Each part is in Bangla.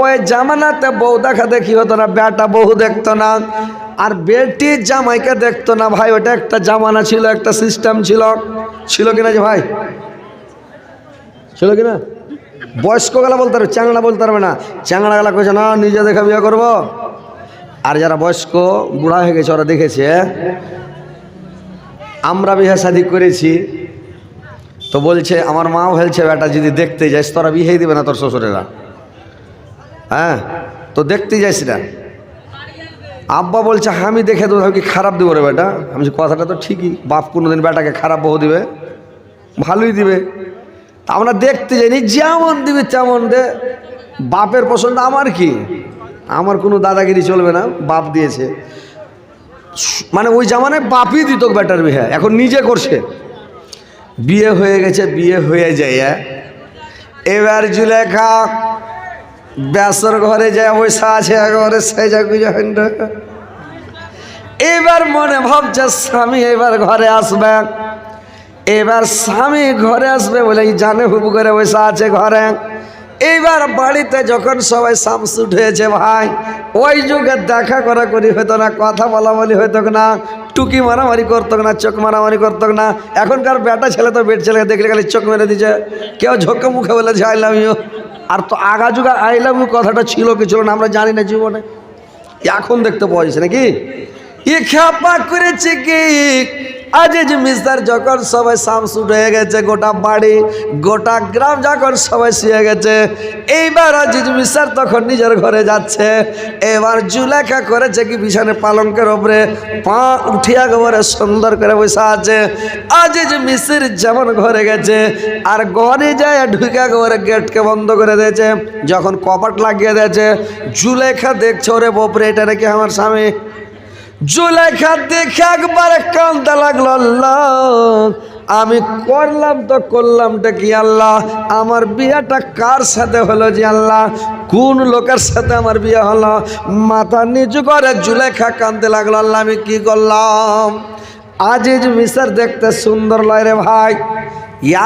ওই জামানাতে বউ দেখা দেখি হতো না, বেটা বহু দেখতো না, আর বেটি জামাইকে দেখতো না ভাই, ওটা একটা জামানা ছিল, একটা সিস্টেম ছিল। ছিল কিনা যে ভাই? ছিল কিনা? বয়স্ক গেলা বলতে পারবে, চ্যাংড়া বলতে পারবে না। চ্যাংড়া গেলা কইছে, না, নিজে দেখে বিয়ে করব। আর যারা বয়স্ক, বুড়া হয়ে গেছে, ওরা দেখেছে, আমরা বিয়ে শাদি করেছি। তো বলছে, আমার মা বলছে বেটা, যদি দেখতে যাস, তোরা বিয়েই দিবে না তোর শ্বশুরেরা। হ্যাঁ তো দেখতে যাইস না। আব্বা বলছে, আমি দেখে দেবো আমি কি খারাপ দেবো রে বেটা? আমি কথাটা তো ঠিকই, বাপ কোনোদিন বেটাকে খারাপ বহু দিবে, ভালোই দিবে। তা আমরা দেখতে যাইনি, যেমন দিবে তেমন দে। বাপের পছন্দ আমার কি? আমার কোনো দাদাগিরি চলবে না, বাপ দিয়েছে। মানে ওই জামানায় বাপই দিত বেটার বিয়ে, এখন নিজে করছে। বিয়ে হয়ে গেছে, বিয়ে হয়ে যায় হ্যাঁ? এবার জুলেখা ব্যাসর ঘরে যায় বৈশা আছে ঘরে সেজা গুজা। এবার মনে ভাবছে, স্বামী এবার ঘরে আসবে। এবার স্বামী ঘরে আসবে বলে জানে হুব করে বৈশা আছে ঘরে। এইবার বাড়িতে যখন সবাই সামসুট হয়েছে ভাই, ওই যুগে দেখা করা করি হতো না, কথা বলা বলি হতো না, টুকি মারামারি করতো না, চোখ মারামারি করতো না। এখনকার বেটা ছেলে তো বেট ছেলে দেখলে খালি চোখ মেরে দিচ্ছে কেউ ঝোঁকে মুখে বলেছে আই আর তো আগা যুগে আই লাভ ইউ কথাটা ছিল কি ছিল না, আমরা জানি না জীবনে। এখন দেখতে পাওয়া যাচ্ছে নাকি? এ খেপা করেছে কি? আজিজ মিস্টার যখন সবাই সামসুট হয়ে গেছে, গোটা বাড়ি, গোটা গ্রাম যখন সবাই শুয়ে গেছে, এইবার আজিজ মিস্টার তখন নিজের ঘরে যাচ্ছে। এবার জুলেখা করেছে কি বিছানে পালঙ্কের ওপরে পা উঠিয়া গোবরে সুন্দর করে বসে আছে। আজিজ মিস্ত্রির যেমন ঘরে গেছে, আর ঘরে যায় ঢুকে গোবরে গেটকে বন্ধ করে দিয়েছে, যখন কপাট লাগিয়ে দিয়েছে, জুলেখা দেখছে, ওরে বাপরে, এটা নাকি আমার স্বামী? জুলেখা দেখে একবার কান্দা লাগল, আল্লাহ। আমি করলাম তো করলামটা কি, আল্লাহ? আমার বিয়েটা কার সাথে হলো যে, আল্লাহ? কোন লোকের সাথে আমার বিয়ে হলো? মাথা নিচু করে জুলেখা কান্দতে লাগল, আল্লাহ, আমি কি করলাম? আজিজ মিসার দেখতে সুন্দর লয় রে ভাই।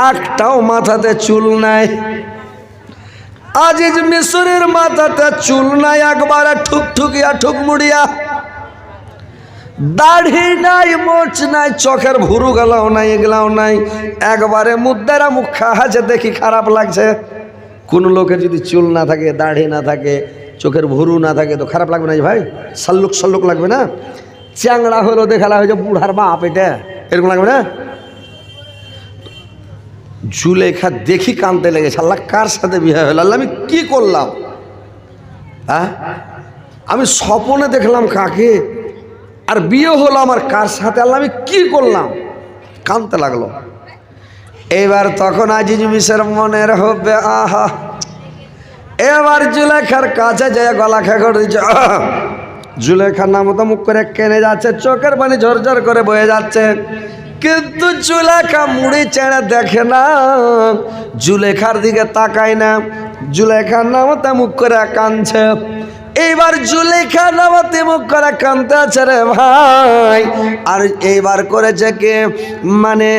একটাও মাথাতে চুল নাই। আজিজ মিশরের মাথাতে চুল নাই, একবারে ঠুকঠুকিয়া, ঠুকমুড়িয়া। দাড়ি নাই, মোচ নাই, চোখের ভুরু গেলাও নাই, এগুলাও নাই। একবারে মুদ্দারা মুখা আছে দেখি খারাপ লাগছে। কোন লোকের যদি চুল না থাকে, দাড়ি না থাকে, চোখের ভুরু না থাকে, তো খারাপ লাগবে না ভাই? সাল্লুক সাল্লুক লাগবে না? চ্যাংড়া হলো দেখালা হয়েছে বুড়ার বাপ এটা। এরকম লাগবে না? জুলেখা দেখি কানতে লেগেছে। আল্লাহ কার সাথে বিয়ে হলো? আল্লাহ আমি কি করলাম? হ্যাঁ আমি স্বপনে দেখলাম কাকে? আর বিয়ে হলো আমার কার সাথে? আল্লাহ, আমি কি করলাম? কানতে লাগল। এবার তখন আজিজ মিশের মনের হবে আহা। এবার জুলেখার কাছে যায় গলা খেয়ে দিচ্ছে আহ! জুলেখার নাম তো মুখ করে কেনে যাচ্ছে, চোখের পানি ঝরঝর করে বয়ে যাচ্ছে। কিন্তু জুলেখা মুড়ি চেড়ে দেখে না, জুলেখার দিকে তাকায় না। জুলেখার নামতে মুখ করে কানছে। এইবার জুলেখা নামাতে মুখ করা কান্তা রে ভাই। আর এইবার করেছে কে? মানে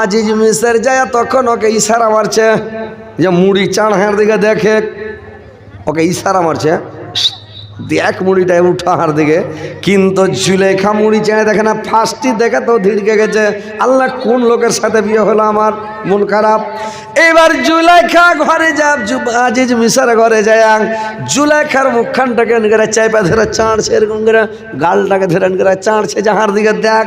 আজিজ মিসের যায়, তখন ওকে ইশারা মারছে। যে মুড়ি চাড়হার দিকে দেখে, ওকে ইশারা মারছে। দেখ মুড়িটা উঠাহার দিকে। কিন্তু জুলেখা মুড়ি চায়, দেখে না ফার্স্টই দেখে তো ধীরকে গেছে। আল্লাহ কোন লোকের সাথে বিয়ে হলো আমার? মন খারাপ। এবার জুলেখা ঘরে যা আজিজ মিশার ঘরে যায় জুলেখার মুখখানটাকে চাইপা ধরে চাঁড়ছে, এরকম করে গালটাকে ধরে চাঁড়ছে, যাহার দিকে দেখ।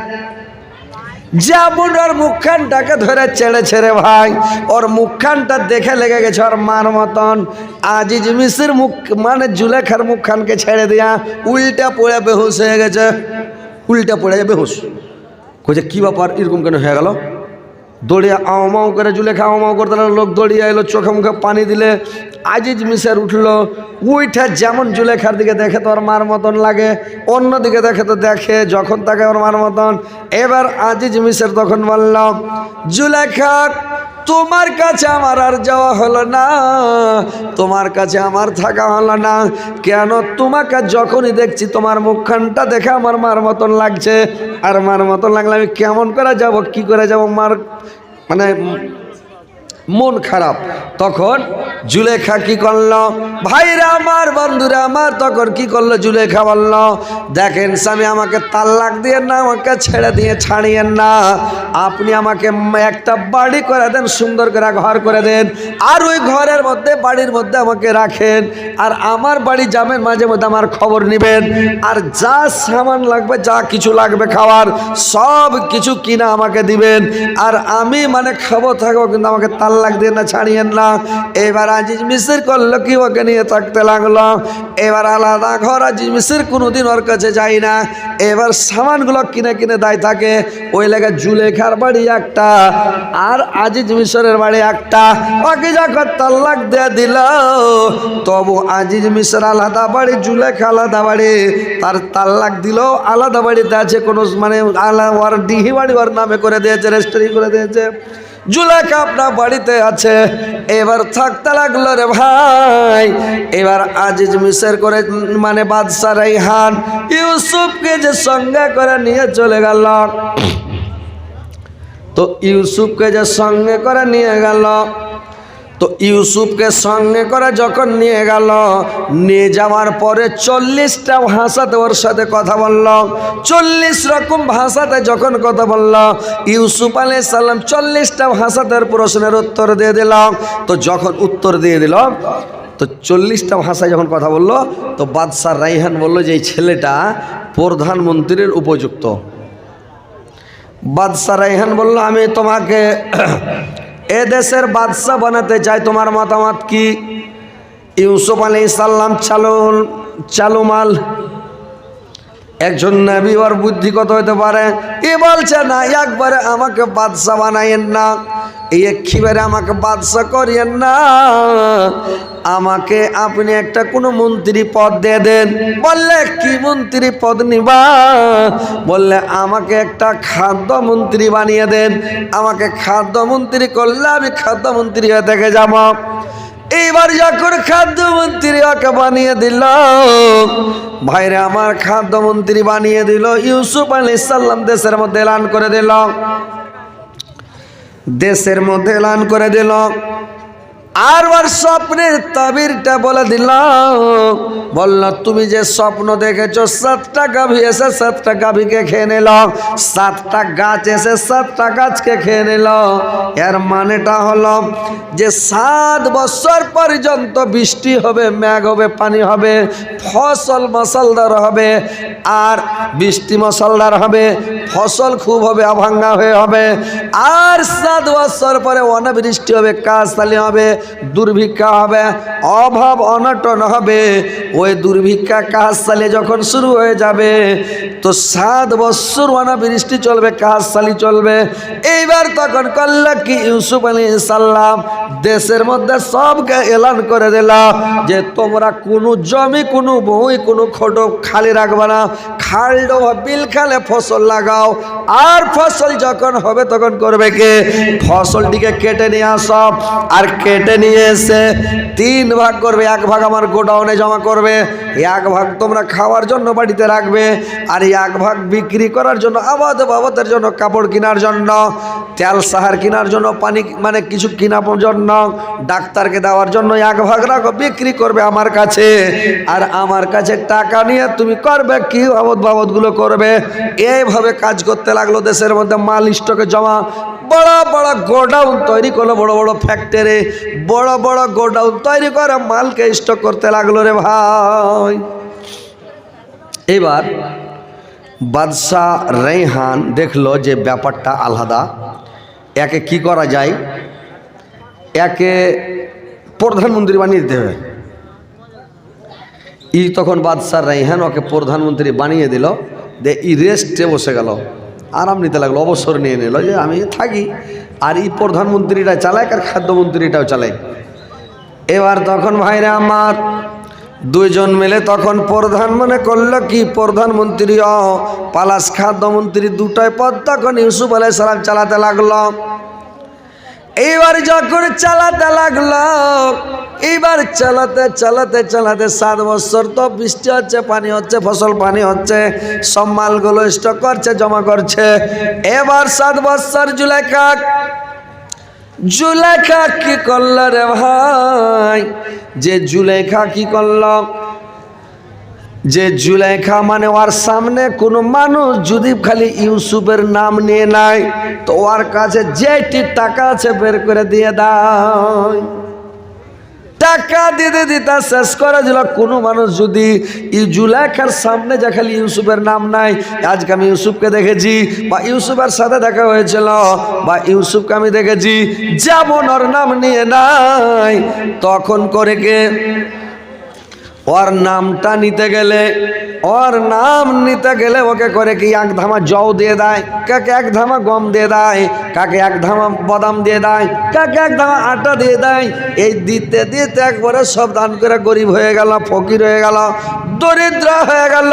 যেমন ওর মুখখানটাকে ধরে ছেড়ে ছেড়ে ভাই। ওর মুখখানটা দেখে লেগে গেছে ওর মার মতন। আজিজ মিসির মুখ মানে জুলেখার মুখখানকে ছেড়ে দিয়া উল্টা পড়ে বেহুশ হয়ে গেছে। উল্টা পড়ে বেহুশ। কইছে, কি ব্যাপার? এরকম কেন হয়ে গেল? দৌড়িয়ে আও মাও করে জুলেখা আও মাও করতে লোক দৌড়িয়ে এলো, চোখে মুখে পানি দিলে। আজিজ মিসের উঠল, উইঠা যেমন জুলেখার দিকে দেখে তো ওর মার মতন লাগে অন্য দিকে দেখে তো দেখে যখন তাকে ওর মার মতন। এবার আজিজ মিসের তখন বললাম জুলেখা, তোমার কাছে আমার আর যাওয়া হলো না, তোমার কাছে আমার থাকা হলো না, কেন তোমাকে যখনই দেখছি তোমার মুখখানটা দেখে আমার মার মতন লাগছে, আর মার মতন লাগলে আমি কেমন করে যাব, কি করে যাব, মার মানে মন খারাপ। তখন জুলেখা কি করল? ভাইরা আমার, বন্ধুরা আমার। তখন কি করল জুলেখা বলল, দেখেন স্বামী, আমাকে তাল্লাক দিয়ে না, আমাকে ছেড়ে দিয়ে ছাড়িয়েন না। আপনি আমাকে একটা বাড়ি করে দেন, সুন্দর করে ঘর করে দেন, আর ওই ঘরের মধ্যে, বাড়ির মধ্যে আমাকে রাখেন। আর আমার বাড়ি যাবেন, মাঝে মধ্যে আমার খবর নেবেন। আর যা সামান লাগবে, যা কিছু লাগবে খাওয়ার, সব কিছু কিনা আমাকে দিবেন। আর আমি মানে খাব, থাকব, কিন্তু আমাকে তাল্লাক দিয়ে না, ছাড়িয়েন না। এবার আজিজ মিসির করল কি ওকে নিয়ে থাকতে লাগল? এবার আলাদা ঘর আজিজ মিসির কোনোদিন ওর কাছে যাই না। এবার সামানগুলো কিনে কিনে দেয় থাকে। ওই লেগে জুলেখার বাড়ি একটা, আর আজিজ মিশরের বাড়ি একটা। ওকে যখন তাল্লাক দিয়ে দিল। তবু আজিজ মিশর আলাদা বাড়ি জুলেখা আলাদা বাড়ি। তার তাল্লাক দিল, আলাদা বাড়িতে আছে কোনো মানে আলাদা ওর ডিহি বাড়ি ওর নামে করে দিয়েছে রেজিস্ট্রি করে দিয়েছে। জুলেখা আপনার বাড়িতে আছে। এবার থাকতে লাগল রে ভাই। এবার আজিজ মিসের করে মানে বাদশাহ রাইহান ইউসুফকে যে সঙ্গে করে নিয়ে চলে গেল। তো ইউসুফকে যে সঙ্গে করে নিয়ে গেল। তো ইউসুফকে সঙ্গে করে যখন নিয়ে গেল, নিয়ে যাওয়ার পরে চল্লিশটা ভাষাতে ওর সাথে কথা বলল। চল্লিশ রকম ভাষাতে যখন কথা বলল, ইউসুফ আলি সাল্লাম চল্লিশটা ভাষাতে প্রশ্নের উত্তর দিয়ে দিল। তো যখন উত্তর দিয়ে দিল, তো চল্লিশটা ভাষায় যখন কথা বলল, তো বাদশাহ রাইহান বলল যে, এই ছেলেটা প্রধানমন্ত্রীর উপযুক্ত। বাদশাহ রাইহান বলল, আমি তোমাকে এ দেশের বাদশাহ বানাতে চাই তোমার মতামত কি? ইউসুফ আলী ইসাল্লাম চালু চালুমাল একজন নবী ওর বুদ্ধি কত হতে পারে? এ বলছে না, একবারে আমাকে বাদশাহ বানাইয়েন না। এই এক্ষিবারে আমাকে বাদশাহ করিয়েন না। আমাকে আপনি একটা কোনো মন্ত্রী পদ দিয়ে দেন। বললে, কি মন্ত্রী পদ নিবা? বললে, আমাকে একটা খাদ্য মন্ত্রী বানিয়ে দেন। আমাকে খাদ্য মন্ত্রী করলে আমি খাদ্য মন্ত্রী হয়ে দেখে যাব। এইবার যখন খাদ্যমন্ত্রী ওকে বানিয়ে দিল, ভাইরে আমার খাদ্যমন্ত্রী বানিয়ে দিল, ইউসুফ আলী সাল্লাম দেশের মধ্যে এলান করে দিল। দেশের মধ্যে এলান করে দিল। আর ওর স্বপ্নের তাবিরটা বলে দিল বলল তুমি যে স্বপ্ন দেখেছ, সাতটা গাভী এসে সাতটা গাভীকে খেয়ে নিল। সাতটা গাছ এসে সাতটা গাছকে খেয়ে নিল। এর মানেটা হলো যে সাত বছর পর্যন্ত বৃষ্টি হবে, মেঘ হবে, পানি হবে, ফসল মশলদার হবে, আর বৃষ্টি মশলদার হবে, ফসল খুব হবে, অভাঙ্গা হয়ে হবে। আর সাত বছর পরে অনাবৃষ্টি হবে কাজ তালি হবে দুর্ভিক্ষা হবে, অভাব অনটন হবে। ওই দুর্ভিক্ষা কাজ সালে যখন শুরু হয়ে যাবে, তো সাত বছর অনাবৃষ্টি চলবে, কাজ সালি চলবে। এইবার তখন করলে কি ইউসুফ আলী সাল্লাম দেশের মধ্যে সবকে এলান করে দিলাম যে, তোমরা কোনো জমি, কোনো বই কোনো খোটো খালি রাখবে না। খালডো বিল খালে ফসল লাগাও। আর ফসল যখন হবে তখন করবে কে? ফসলটিকে কেটে নিয়ে আস। আর কেটে নিয়ে এসে তিন ভাগ করবে, এক ভাগ আমার গোডাউনে জমা করবে, এক ভাগ তোমরা খাওয়ার জন্য বাড়িতে রাখবে আর এক ভাগ বিক্রি করার জন্য, আবাদ বাবতের জন্য, কাপড় কেনার জন্য, তেল সাহার কেনার জন্য, পানি মানে কিছু কেনার জন্য, ডাক্তারকে দেওয়ার জন্য এক ভাগ রাখো, বিক্রি করবে আমার কাছে। আর আমার কাছে টাকা নিয়ে তুমি করবে কি বাবদ বাবদগুলো করবে। এইভাবে কাজ করতে লাগল দেশের মধ্যে মাল স্টকে জমা বড় বড় গোডাউন তৈরি করল, বড় বড় ফ্যাক্টরি বড় বড় গোডাউন তৈরি করে মালকে স্টক করতে লাগল রে ভাই। এবার বাদশাহ রেহান দেখল যে ব্যাপারটা আলাদা। একে কি করা যায়? একে প্রধানমন্ত্রী বানিয়ে দিতে হবে। ই তখন বাদশাহ রাইহান ওকে প্রধানমন্ত্রী বানিয়ে দিল দে ই রেস্টে বসে গেল। আরাম নিতে লাগল, অবসর নিয়ে নিল, যে আমি থাকি। আর এই প্রধানমন্ত্রীটা চালাক আর খাদ্যমন্ত্রীটাও চালায় এবার তখন ভাইরা আমার দুইজন মিলে তখন প্রধান মনে করল, কি প্রধানমন্ত্রী পালাস খাদ্যমন্ত্রী দুটাই পদ তখন ইউসুফ আলাই সালাম চালাতে লাগল। এইবার যখন চালাতে লাগল এইবার চালাতে চালাতে চালাতে সাত বছর তো বৃষ্টি হচ্ছে, পানি হচ্ছে, ফসল পানি হচ্ছে, সব মালগুলো স্টক করছে, জমা করছে। এবার সাত বছর কাক জুলেখা কি করল রে ভাই? যে জুলেখা কি করল? যে জুলেখা মানে ওর সামনে কোনো মানুষ যদি খালি ইউসুফের নাম নিয়ে নেয়, তো ওর কাছে যেটি টাকা আছে বের করে দিয়ে দেয়। টাকা দিতে দিতে শেষ করে দিল, কোনো মানুষ যদি এই জুলেখার সামনে যা খালি ইউসুফের নাম নাই আজকে আমি ইউসুফকে দেখেছি, বা ইউসুফের সাথে দেখা হয়েছিল, বা ইউসুফকে আমি দেখেছি, যেমন ওর নাম নিয়ে নাই তখন করে কে? ওর নামটা নিতে গেলে ওর নাম নিতে গেলে ওকে করে কি এক ধামা জও দিয়ে দেয় কাকে এক ধামা গম দিয়ে দেয় কাকে এক ধামা বাদাম দিয়ে দেয় কাকে এক ধামা আটা দিয়ে দেয় এই দিতে দিতে একবারে সব দান করে গরিব হয়ে গেল, ফকির হয়ে গেল, দরিদ্র হয়ে গেল।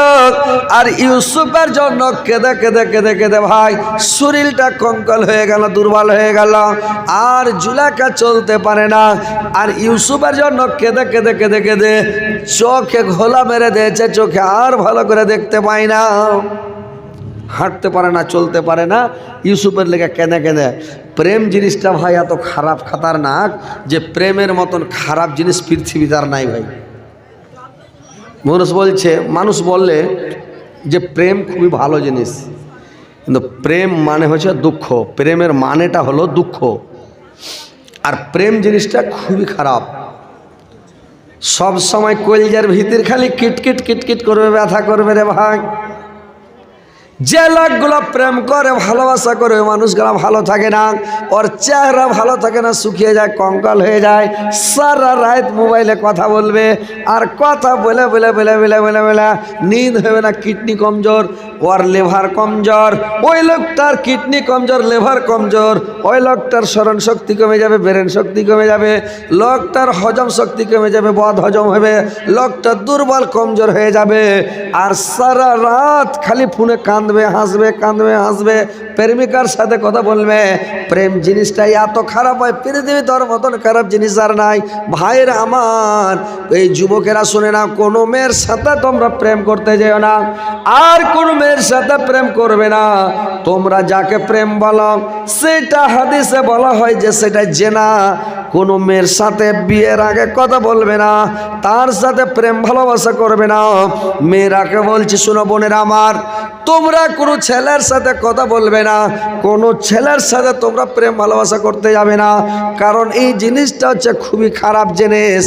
আর ইউসুফের জন্য কেঁদে কেঁদে কেঁদে কেঁদে ভাই, শরীরটা কঙ্কল হয়ে গেল, দুর্বল হয়ে গেল। আর জুলাকা চলতে পারে না। আর ইউসুফের জন্য কেঁদে কেঁদে কেঁদে কেঁদে চোখে ঘোলা মেরে দিয়েছে, চোখে আর ভালো করে দেখতে পাই না। হাঁটতে পারে না, চলতে পারে না। ইউসুফের লেগে কেঁদে কেঁদে। প্রেম জিনিসটা ভাই এত খারাপ, খাতারনাক যে প্রেমের মতন খারাপ জিনিস পৃথিবীতে আর নাই ভাই। মানুষ বলছে, মানুষ বললে যে প্রেম খুবই ভালো জিনিস। কিন্তু প্রেম মানে হচ্ছে দুঃখ। প্রেমের মানেটা হলো দুঃখ। আর প্রেম জিনিসটা খুবই খারাপ। সব সময় কলজার ভিতর খালি কিটকিট কিটকিট করবে ব্যথা করবে রে ভাই। যে লোকগুলো প্রেম করে, ভালোবাসা করে, ওই মানুষগুলো ভালো থাকে না। ওর চেহারা ভালো থাকে না, শুকিয়ে যায়, কঙ্কাল হয়ে যায়। সারা রাত মোবাইলে কথা বলবে। আর কথা বলে বলে বলে বলে বলে বলে, নিদ হবে না, কিডনি কমজোর, ওর লেভার কমজোর। ওই লোকটার কিডনি কমজোর, লেভার কমজোর। ওই লোকটার স্মরণ শক্তি কমে যাবে, ব্রেন শক্তি কমে যাবে। লোকটার হজম শক্তি কমে যাবে, বদ হজম হবে। লোকটা দুর্বল, কমজোর হয়ে যাবে। আর সারা রাত খালি ফোনে কাঁদবে, হাসবে কাঁদবে, হাসবে। প্রেমিকার সাথে কথা বলবে। প্রেম জিনিসটাই এত খারাপ হয়, পৃথিবী তোর মতন খারাপ জিনিস আর নাই। ভাইয়ের আমার, এই যুবকেরা শুনে না, কোনো মেয়ের সাথে তোমরা প্রেম করতে যেও না। আর কোনো মেয়ের সাথে প্রেম করবে না। তোমরা যাকে প্রেম বলো, সেটা হাদিসে বলা হয় যে সেটা জেনা। কোনো মেয়ের সাথে বিয়ের আগে কথা বলবে না, তার সাথে প্রেম ভালোবাসা করবে না। মেয়েরাকে বলছি, শুনো বোনের আমার তোমরা কোনো ছেলের সাথে কথা বলবে না, কোনো ছেলের সাথে তোমরা প্রেম ভালোবাসা করতে যাবে না। কারণ এই জিনিসটা হচ্ছে খুবই খারাপ জিনিস,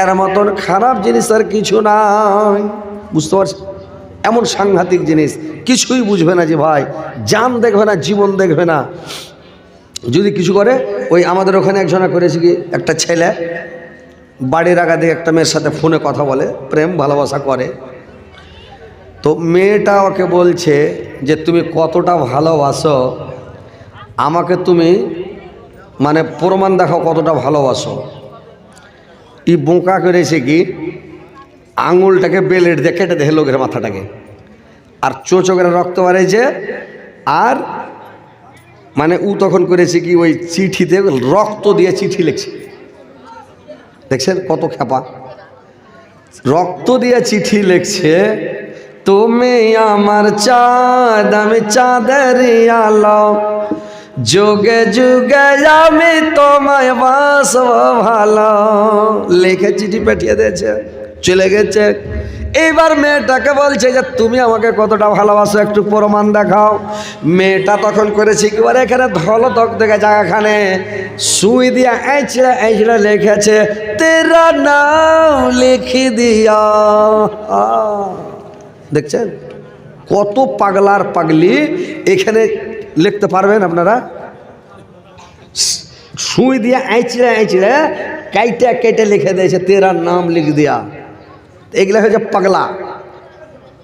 এর মতন খারাপ জিনিস আর কিছু নাই। বুঝতে পারছি? এমন সাংঘাতিক জিনিস, কিছুই বুঝবে না যে ভাই, জান দেখবে না, জীবন দেখবে না। যদি কিছু করে, ওই আমাদের ওখানে একজনা করেছে কি, একটা ছেলে, বাড়ির আগা দিয়ে একটা মেয়ের সাথে ফোনে কথা বলে, প্রেম ভালোবাসা করে। তো মেয়েটা ওকে বলছে যে, তুমি কতটা ভালোবাসো? আমাকে তুমি মানে প্রমাণ দেখাও কতটা ভালোবাসো। ই বোঁকা করেছে কি? আঙুলটাকে বেলেট দিয়ে কেটে দেখে লোকের মাথাটাকে। আর চোচকের রক্ত বাড়েছে আর মানে উ তখন করেছে কি, ওই চিঠিতে রক্ত দিয়ে চিঠি লিখছে। দেখছেন কত খ্যাপা? রক্ত দিয়ে চিঠি লিখছে তুমি আমার চাঁদ, আমি চাঁদের আলো। যুগে যুগে আমি তোমায় বাসব ভালো। লিখে চিঠি পাঠিয়ে দিয়েছে, চলে গেছে। এইবার মেয়েটাকে বলছে যে, তুমি আমাকে কতটা ভালোবাসো, একটু প্রমাণ দেখাও। মেয়েটা তখন করেছে কি বলে, এখানে ধলো তক থেকে জায়গাখানে সুই দিয়া এইচড়ে এইচড়ে লিখেছে, তেরা নাম লিখি দিয়া দেখছেন? কত পাগলার পাগলি এখানে লিখতে পারবেন আপনারা? সুই দিয়া আইচড়ে আইচড়ে কাইটা কেটে লিখে দিয়েছে, তেরা নাম লিখ দিয়া। এগুলা হচ্ছে পাগলা।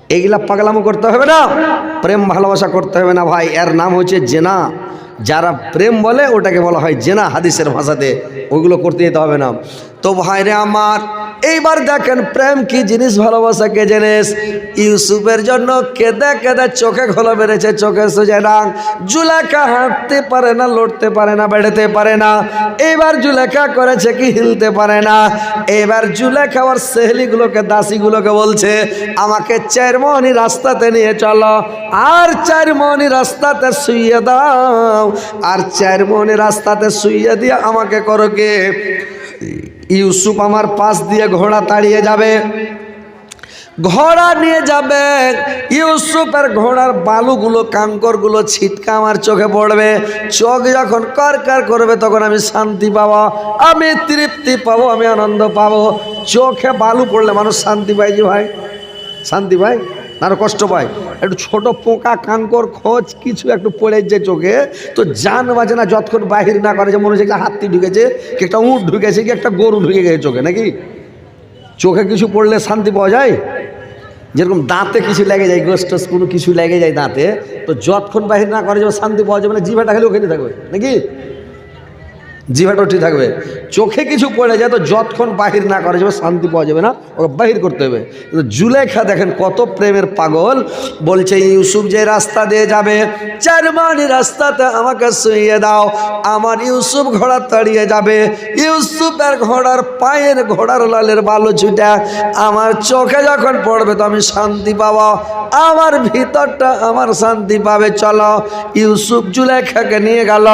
এগুলা পাগলামো করতে হবে না। প্রেম ভালোবাসা করতে হবে না ভাই। এর নাম হচ্ছে জেনা। যারা প্রেম বলে, ওটাকে বলা হয় জেনা হাদিসের ভাষাতে। ওইগুলো করতে যেতে হবে না। তো ভাইরে আমার এইবার দেখেন প্রেম কি জিনিস ভালোবাসা কে জিনিস? ইউসুফের জন্য কেঁদে কেঁদে চোখে ঘোলা বেড়েছে, চোখে সোজে রাং জুলেখা হাঁটতে পারে না, লড়তে পারে না, বেড়াতে পারে না। এইবার জুলেখা করেছে কি হিলতে পারে না। এবার জুলেখা ওর সেহলিগুলোকে, দাসীগুলোকে বলছে, আমাকে চারমোহনী রাস্তাতে নিয়ে চলো, আর চারমোহনী রাস্তাতে শুইয়ে দাও, আর চারমোহনী রাস্তাতে শুইয়ে দিয়ে আমাকে করো কে? ইউসুফ আমার পাশ দিয়ে ঘোড়া তাড়িয়ে যাবে। ঘোড়া নিয়ে যাবে। ইউসুফের ঘোড়ার বালুগুলো, কাঙ্করগুলো ছিটকা আমার চোখে পড়বে। চোখ যখন কার কার করবে, তখন আমি শান্তি পাবো। আমি তৃপ্তি পাবো, আমি আনন্দ পাবো। চোখে বালু পড়লে মানুষ শান্তি পাই যে ভাই? শান্তি পায়? না আরও কষ্ট পায়। একটু ছোট পোকা, কাঙ্কর, খোঁজ, কিছু একটু পড়ে যে চোখে, তো জান বাজে না, যতক্ষণ বাহির না করে যে মনে হচ্ছে হাতি ঢুকেছে, কি একটা উঁট ঢুকেছে, কি একটা গরু ঢুকে গেছে চোখে, নাকি? চোখে কিছু পড়লে শান্তি পাওয়া যায়? যেরকম দাঁতে কিছু লেগে যায় গোস টোস কোনো কিছু লেগে যায় দাঁতে, তো যতক্ষণ বাহির না করে যেমন শান্তি পাওয়া যাবে না, জিভাটা খালি ওখানে থাকবে, নাকি? জিভাটা ঠিক থাকবে। চোখে কিছু পড়ে যায় তো যতক্ষণ বাহির না করা যাবে, শান্তি পাওয়া যাবে না। ওকে বাহির করতে হবে। কিন্তু জুলেখা দেখেন কত প্রেমের পাগল। বলছে, ইউসুফ যে রাস্তা দিয়ে যাবে চারমানি রাস্তাতে আমাকে শুইয়ে দাও। আমার ইউসুফ ঘোড়া তাড়িয়ে যাবে। ইউসুফের ঘোড়ার পায়ের ঘোড়ার লালের বালু ছুটা, আমার চোখে যখন পড়বে তো আমি শান্তি পাবো। আমার ভিতরটা আমার শান্তি পাবে। চলো। ইউসুফ জুলেখাকে নিয়ে গেল।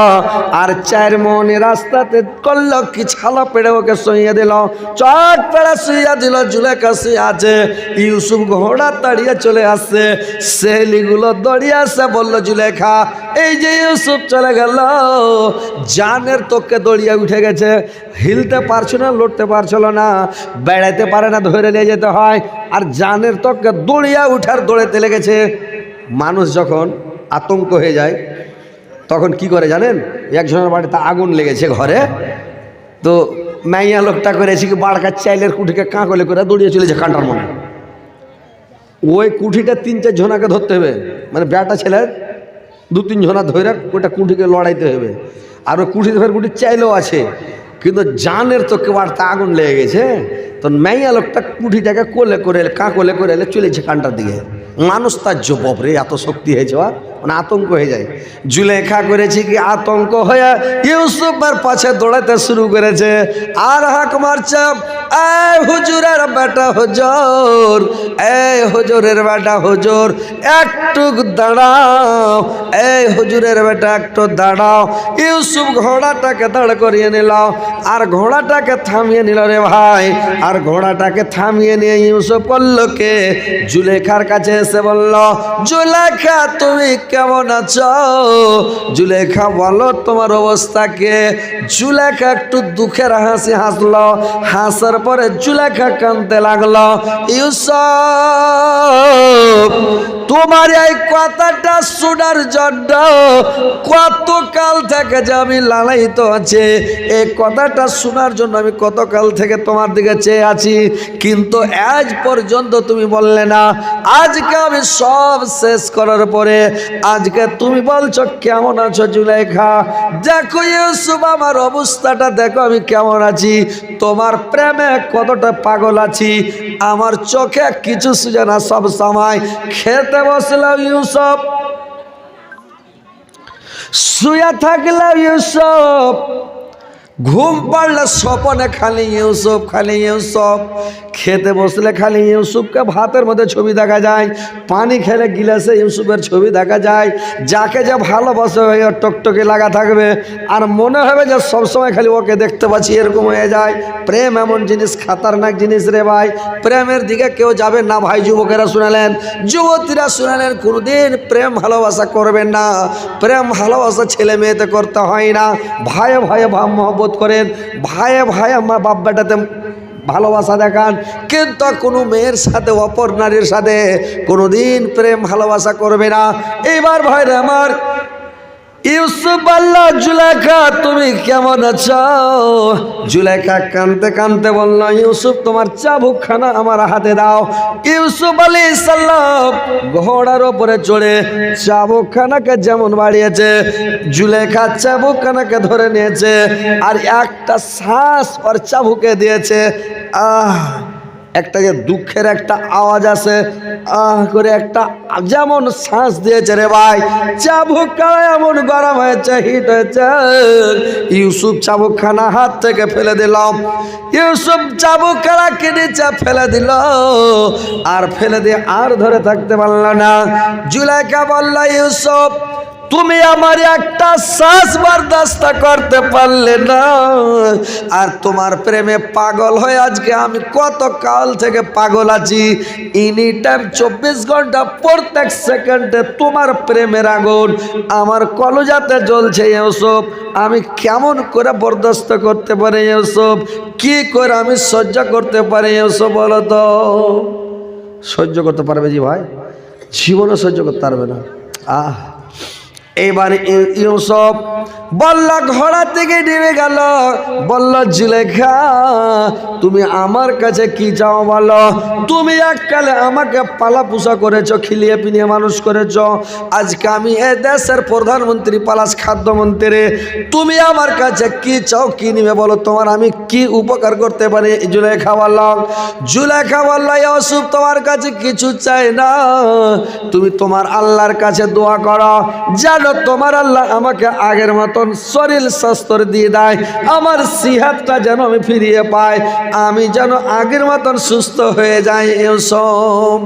আর চার মনে রাস্তাতে করল কি ছালা পেড়ে ওকে শুইয়ে দিল। চট পেড়ে শুইয়া দিল, জুলেখা শুয়ে আছে ইউসুফ ঘোড়া তাড়িয়ে চলে আসছে। সেলিগুলো দড়িয়ে আসছে, বলল, জুলেখা, এই যে ইউসুফ চলে গেল। জানের তোকে দড়িয়ে উঠে গেছে। হিলতে পারছ না, লড়তে পারছিল না। বেড়াইতে পারে না, ধরে নিয়ে যেতে হয়। আর জানের তোকে দড়িয়া উঠার দৌড়েতে লেগেছে। মানুষ যখন আতঙ্ক হয়ে যায়, তখন কি করে জানেন? একজনের বাড়িতে আগুন লেগেছে ঘরে। তো মাইয়া লোকটা করেছে কি বাড়কার চাইলের কুঠিকে কাঁকলে করে দৌড়িয়ে চলেছে কাঁটার মনে। ওই কুঠিটা তিন, চার ঝোনাকে ধরতে হবে। মানে বেটা ছেলের দু, তিন ঝোনা ধরে ওটা কুঠিকে লড়াইতে হবে। আর ওই কুঠি ধরে কুঠি চাইলেও আছে, কিন্তু জানের তো কেবারটা আগুন লেগে গেছে। তো মাইয়া লোকটা কুঠিটাকে কোলে করে এলে কাঁ কোলে করে এলে চলেছে কানটার দিকে। মানুষ তার জবাব রে, এত শক্তি হয়েছে ওর মানে আতঙ্ক হয়ে যায়। জুলেখা করেছে কি আতঙ্ক হয়ে ইউসুফের পাশে দৌড়াতে শুরু করেছে। আর হাক মারছে এই হুজুরের বেটা হুজুর এই হুজুরের বেটা হুজুর একটু দাঁড়াও এই হুজুরের বেটা একটু দাঁড়াও। ইউসুফ ঘোড়াটাকে দাঁড় করিয়ে নিল, আর ঘোড়াটাকে থামিয়ে নিল রে ভাই। আর ঘোড়াটাকে থামিয়ে নিয়ে ইউসুফ করল কে? জুলেখার কাছে এসে বলল, জুলেখা, তুমি কেমন আছো? জুলেখা, বলো তোমার অবস্থা কে? জুলেখা একটু দুঃখের হাসি হাসলো। হাসার পরে জুলেখা কানতে লাগল। ইউসুফ, তোমার এই কথাটা শোনার জন্য কতকাল থেকে যে আমি লালায়িত আছে। এই কথাটা শোনার জন্য আমি কতকাল থেকে তোমার দিকে চেয়ে আছি। কিন্তু আজ পর্যন্ত তুমি বললে না। আজকে আমি সব শেষ করার পরে আজকে তুমি বলছো, কেমন আছো জুলেখা দেখো ইউসুফ, আমার অবস্থাটা দেখো, আমি কেমন আছি? তোমার প্রেমে কতটা পাগল আছি? আমার চোখে কিছু সুজে না, সব সময় খেতে বসলাম ইউসুফ। শুয়ে থাকলাম ইউসুফ। ঘুম পাড়লে স্বপনে খালি ইউসুফ খালি ইউসুফ। খেতে বসলে খালি ইউসুফকে ভাতের মধ্যে ছবি দেখা যায়। পানি খেলে গিলাসে ইউসুফের ছবি দেখা যায়। যাকে যে ভালোবাসে ওর টকটকে লাগা থাকবে। আর মনে হবে যে সবসময় খালি ওকে দেখতে পাচ্ছি, এরকম হয়ে যায়। প্রেম এমন জিনিস, খাতারনাক জিনিস রে ভাই। প্রেমের দিকে কেউ যাবে না ভাই, যুবকেরা শুনালেন। যুবতীরা শুনালেন, কোনোদিন প্রেম ভালোবাসা করবেন না। প্রেম ভালোবাসা ছেলে মেয়েতে করতে হয় না। ভাইয়ে ভাইয়ে ভাব করেন, ভাইয়ে ভাই আমার বাপ বেটাতে ভালোবাসা দেখান। কিন্তু কোনো মেয়ের সাথে, অপর নারীর সাথে কোনো দিন প্রেম ভালোবাসা করবে না। এইবার ভাইরে আমার ইউসুফ আল্লাহ জুলেখা তুমি কেমন আছো? জুলেখা কানতে কানতে বলল, ইউসুফ, তোমার চাবুকখানা আমার হাতে দাও। ইউসুফ আলী সাল্লাম ঘোড়ার ওপরে চড়ে চাবুকখানাকে যেমন বাড়িয়েছে জুলেখা চাবুকখানাকে ধরে নিয়েছে আর একটা শ্বাস ওর চাবুকে দিয়েছে। আহ! একটা যে দুঃখের একটা আওয়াজ আছে আহ, করে একটা যেমন শ্বাস দিয়েছে রে ভাই। চাবুক খানা এমন গরম হয়েছে হিট হয়েছে। ইউসুফ চাবুক খানা হাত থেকে ফেলে দিলাম। ইউসুফ চাবুক খানা কিনেছে ফেলে দিল? আর ফেলে দিয়ে আর ধরে থাকতে পারল না। জুলাইকা বলল, ইউসুফ তুমি আমার একটা শ্বাস বরদাস্ত করতে পারলে না। আর তোমার প্রেমে পাগল হয়ে আজকে আমি কত কাল থেকে পাগল আছি। এনি টাইম চব্বিশ ঘণ্টা প্রত্যেক সেকেন্ডে তোমার প্রেমের আগুন, আমার কলজাতে জ্বলছে এসব আমি কেমন করে বরদাস্ত করতে পারি এসব কি করে আমি সহ্য করতে পারি এসব বলো তো? সহ্য করতে পারবে জি ভাই? জীবনও সহ্য করতে পারবে না। আহ। এবার ইউসফ বলল, ঘোড়া থেকে নেমে গেল। বলল, জুলেখা, তুমি আমার কাছে কি চাও বলো? তুমি এককালে আমাকে পালা পোষা করেছ, খিলিয়ে পিনিয়ে মানুষ করেছ। আজকে আমি এ দেশের প্রধানমন্ত্রী পালাস খাদ্যমন্ত্রী। তুমি আমার কাছে কি চাও, কি নিবে বলো? তোমার আমি কি উপকার করতে পারি? জুলেখা বলল জুলেখা বলল ইউসুফ তোমার কাছে কিছু চাই না। তুমি তোমার আল্লাহর কাছে দোয়া করো। যেন তোমার আল্লাহ আমাকে আগের মতন শরীর স্বাস্থ্য দিয়ে দেয় আমার সিহাতটা যেন আমি ফিরিয়ে পাই, আমি যেন আগের মতন সুস্থ হয়ে যাই এসব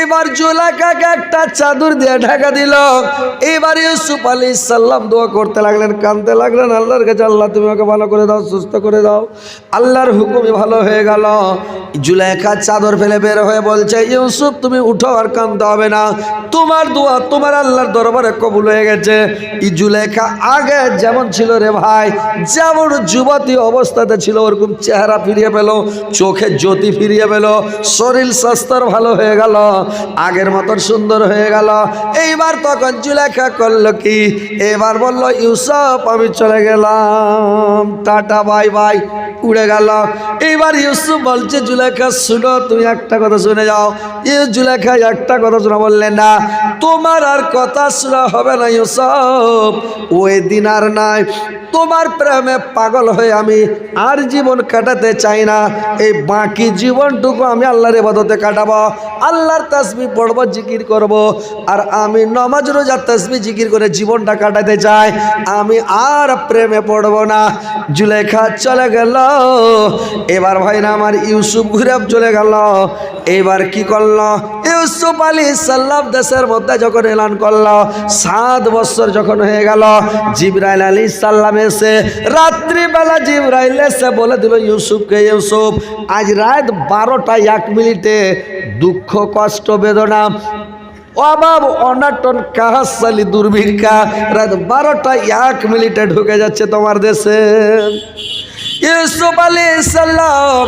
এবার জুলাকাকে একটা চাদর দিয়ে ঢাকা দিল। এবার ইউসুফ আলী সাল্লাম দোয়া করতে লাগলেন, কাঁদতে লাগলেন, আল্লাহর কাছে আল্লাহ, তুমি ওকে ভালো করে দাও, সুস্থ করে দাও। আল্লাহর হুকুমই ভালো হয়ে গেল। জুলেখা চাদর ফেলে বের হয়ে বলছে, ইউসুফ, তুমি উঠো আর কাঁদতে হবে না। তোমার দোয়া তোমার আল্লাহর দরবারে কবুল হয়ে গেছে। ই জুলেখা আগে যেমন ছিল রে ভাই, যেমন যুবতী অবস্থাতে ছিল, ওরকম চেহারা ফিরিয়ে পেল, চোখে জ্যোতি ফিরিয়ে পেল, শরীর স্বাস্থ্য ভালো হয়ে গেল, আগের মতন সুন্দর হয়ে গেল। এইবার তখন জুলেখা করল কি? এবার বলল, ইউসুফ, আমি চলে গেলাম। টাটা, বাই বাই, উড়ে গেল। এইবার ইউসুফ বলছে, জুলেখা, শুনো, তুমি একটা কথা শুনে যাও। ইউ জুলেখা একটা কথা শোনা বললেন, না, তোমার আর কথা শোনা হবে না ইউসুফ। ওই দিন আর নাই। তোমার প্রেমে পাগল হয়ে আমি আর জীবন কাটাতে চাই না। এই বাকি জীবনটুকু আমি আল্লাহর ইবাদতে কাটাবো, আল্লাহর তাসবি পড়ব, জিকির করব। আর আমি নমাজ রোজার তাসবি, জিকির করে জীবনটা কাটাতে চাই। আমি আর প্রেমে পড়ব না। জুলেখা চলে গেল। এবার ভাই না আমার ইউসুফ ঘুরে চলে গেল। এবার কি করল? ইউসুফ আলী সাল্লাম দেশের মধ্যে যখন এলান করল, সাত বছর যখন হয়ে গেল, জিব্রাইল আলী সাল্লাম এসে রাত্রিবেলা জিব্রাইল এসে বলে দিল ইউসুফকে ইউসুফ, আজ রাত বারোটা এক মিনিটে দুঃখ, কষ্ট, বেদনা, অভাব, অনাটন, কাহাসালি, দুর্ভিক্ষা, রাত বারোটা এক মিনিটে ঢুকে যাচ্ছে তোমার দেশে। ইউসুফ আলী সাল্লাম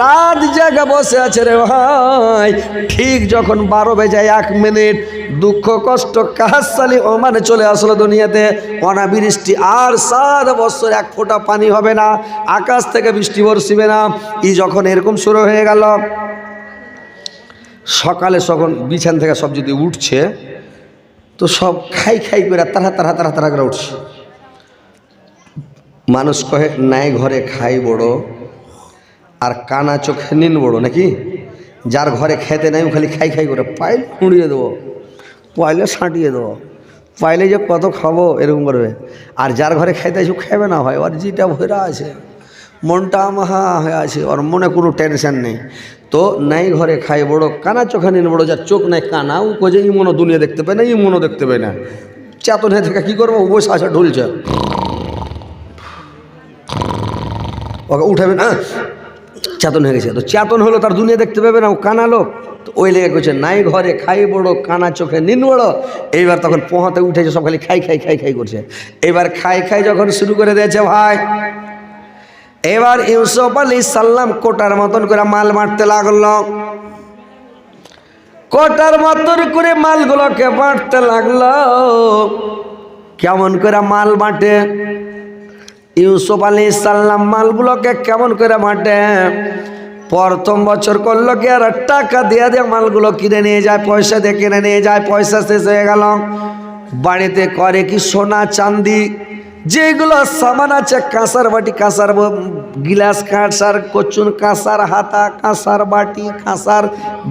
রাত জায়গা বসে আছে রে ভাই। ঠিক যখন বারো বেজে এক মিনিট দুঃখ, কষ্ট কাহাসালি ওমানে চলে আসলো দুনিয়াতে, অনাবৃষ্টি আর সাত বছর এক ফোঁটা পানি হবে না, আকাশ থেকে বৃষ্টি বর্ষিবে না। ই যখন এরকম শুরু হয়ে গেল, সকালে যখন বিছান থেকে সব যদি উঠছে, তো সব খাই খাই করে তারা তারা তারা তারা করে উঠছে। মানুষ কহে, নাই ঘরে খাই বড় আর কানা চোখে নিন বড় নাকি? যার ঘরে খেতে নাই খালি খাই খাই করে পাইল খুঁড়িয়ে দেবো, পাইলে সাঁটিয়ে দেবো, পাইলে যে কত খাব এরকম করবে। আর যার ঘরে খাইতে আছে ও খাবে না ভাই, ওর জিটা ভরা আছে, মনটা মাহা হয়ে আছে, ওর মনে কোনো টেনশন নেই। তো নাই ঘরে খাই বড়, কানা চোখে নিন বড়, যার চোখ নাই কানা, ও কোজে ইমনও দুনিয়া দেখতে পায় না, ইমনও দেখতে পায় না। চেতন হয়ে থেকে কী করব? বসে আসে ঢুলছে। ওকে উঠাবে না চেতন হয়ে গেছে। তো চেতন হলো তার দুনিয়া দেখতে পাবে না, ও কানা লোক। ওই লেগে করছে নাই ঘরে, খাই বড়, কানা চোখে নিন বড়। এইবার তখন পোহাতে উঠেছে, সব খালি খাই খাই খাই খাই করছে। এবার খাই খাই যখন শুরু করে দিয়েছে, ভাই, এবার ইউসুফ আলী সাল্লাম কোটার মতন করে মাল মারতে লাগল। কোটার মতন করে মালগুলোকে বাঁটতে লাগল। কেমন করে মাল বাঁটে ইউসুফ আলী ইসাল্লাম মালগুলোকে কেমন করে মাঠে প্রথম বছর করল কি, আর টাকা দিয়ে দিয়ে মালগুলো কিনে নিয়ে যায়, পয়সা দিয়ে কিনে নিয়ে যায়, পয়সা শেষ হয়ে গেল। বাড়িতে করে কি সোনা চান্দি যেগুলো সামান আছে, কাঁসার বাটি, কাঁসার গিলাস, কাঁসার কচুন, কাঁসার হাতা, কাঁসার বাটি, কাঁসার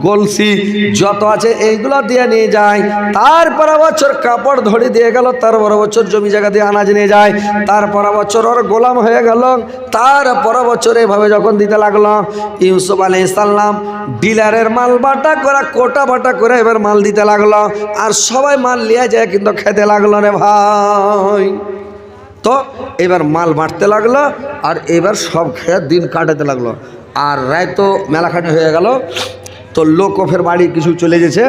গলসি, যত আছে এইগুলো দিয়ে নিয়ে যায়। তারপর বছর কাপড় ধরে দিয়ে গেল তারপর বছর জমি জায়গা দিয়ে আনাজ নিয়ে যায়। তারপর বছর ওর গোলাম হয়ে গেল। তারপর বছর এভাবে যখন দিতে লাগল, ইউসুফ আলী ইসাল্লাম ডিলারের মাল বাটা করা, কোটা বাটা করে এবার মাল দিতে লাগল। আর সবাই মাল নিয়ে যায় কিন্তু খেতে লাগল রে ভাই। তো এবার মাল বাঁটতে লাগল আর এবার সব খেয়ে দিন কাটাতে লাগল। আর রায় তো মেলাখাটি হয়ে গেল, তো লোক ফের বাড়ি কিছু চলে গেছে।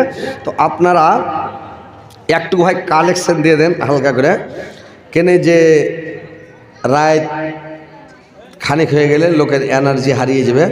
তো আপনারা একটু ভাই কালেকশন দিয়ে দেন হালকা করে। কেনে যে রায় খানিক হয়ে গেলে লোকের এনার্জি হারিয়ে যাবে।